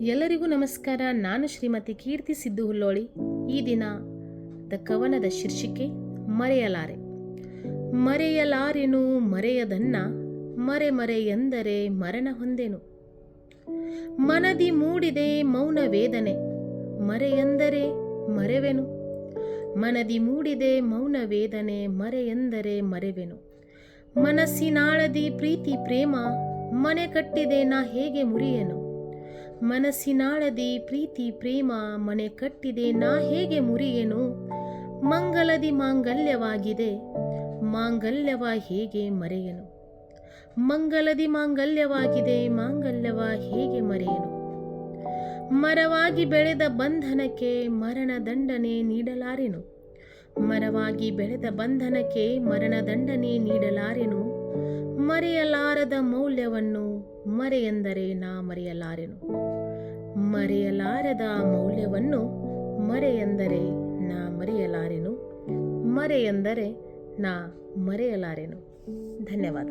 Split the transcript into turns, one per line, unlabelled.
ಎಲ್ಲರಿಗೂ ನಮಸ್ಕಾರ. ನಾನು ಶ್ರೀಮತಿ ಕೀರ್ತಿ ಸಿದ್ದು ಹುಲ್ಲೋಳಿ. ಈ ದಿನ ದ ಕವನದ ಶೀರ್ಷಿಕೆ ಮರೆಯಲಾರೆ. ಮರೆಯಲಾರೆನು ಮರೆಯದನ್ನ ಮರೆ ಮರೆ ಎಂದರೆ ಮರಣ ಹೊಂದೆನು. ಮನದಿ ಮೂಡಿದೆ ಮೌನ ವೇದನೆ. ಮರೆಯೆಂದರೆ ಮರೆವೆನು. ಮನದಿ ಮೂಡಿದೆ ಮೌನ ವೇದನೆ ಮರೆಯೆಂದರೆ ಮರೆವೆನು. ಮನಸ್ಸಿನಾಳದಿ ಪ್ರೀತಿ ಪ್ರೇಮ ಮನೆ ಕಟ್ಟಿದೆ ನಾ ಹೇಗೆ ಮುರಿಯೆನು. ಮನಸ್ಸಿನಾಳದಿ ಪ್ರೀತಿ ಪ್ರೇಮ ಮನೆ ಕಟ್ಟಿದೆ, ನಾ ಹೇಗೆ ಮುರಿಯೇನು? ಮಂಗಲದಿ ಮಾಂಗಲ್ಯವಾಗಿದೆ, ಮಾಂಗಲ್ಯವ ಹೇಗೆ ಮರೆಯನು? ಮಂಗಲದಿ ಮಾಂಗಲ್ಯವಾಗಿದೆ, ಮಾಂಗಲ್ಯವ ಹೇಗೆ ಮರೆಯನು? ಮರವಾಗಿ ಬೆಳೆದ ಬಂಧನಕ್ಕೆ ಮರಣ ದಂಡನೆ ನೀಡಲಾರೆನು? ಮರವಾಗಿ ಬೆಳೆದ ಬಂಧನಕ್ಕೆ ಮರಣ ದಂಡನೆ ನೀಡಲಾರೆನು? ಮರೆಯಲಾರದ ಮೌಲ್ಯವನ್ನು ಮರೆಯೆಂದರೆ ನಾ ಮರೆಯಲಾರೆನು? ಮರೆಯಲಾರದ ಮೌಲ್ಯವನ್ನು ಮರೆಯೆಂದರೆ ನಾ ಮರೆಯಲಾರೆನು? ಮರೆಯೆಂದರೆ ನಾ ಮರೆಯಲಾರೆನು? ಧನ್ಯವಾದ.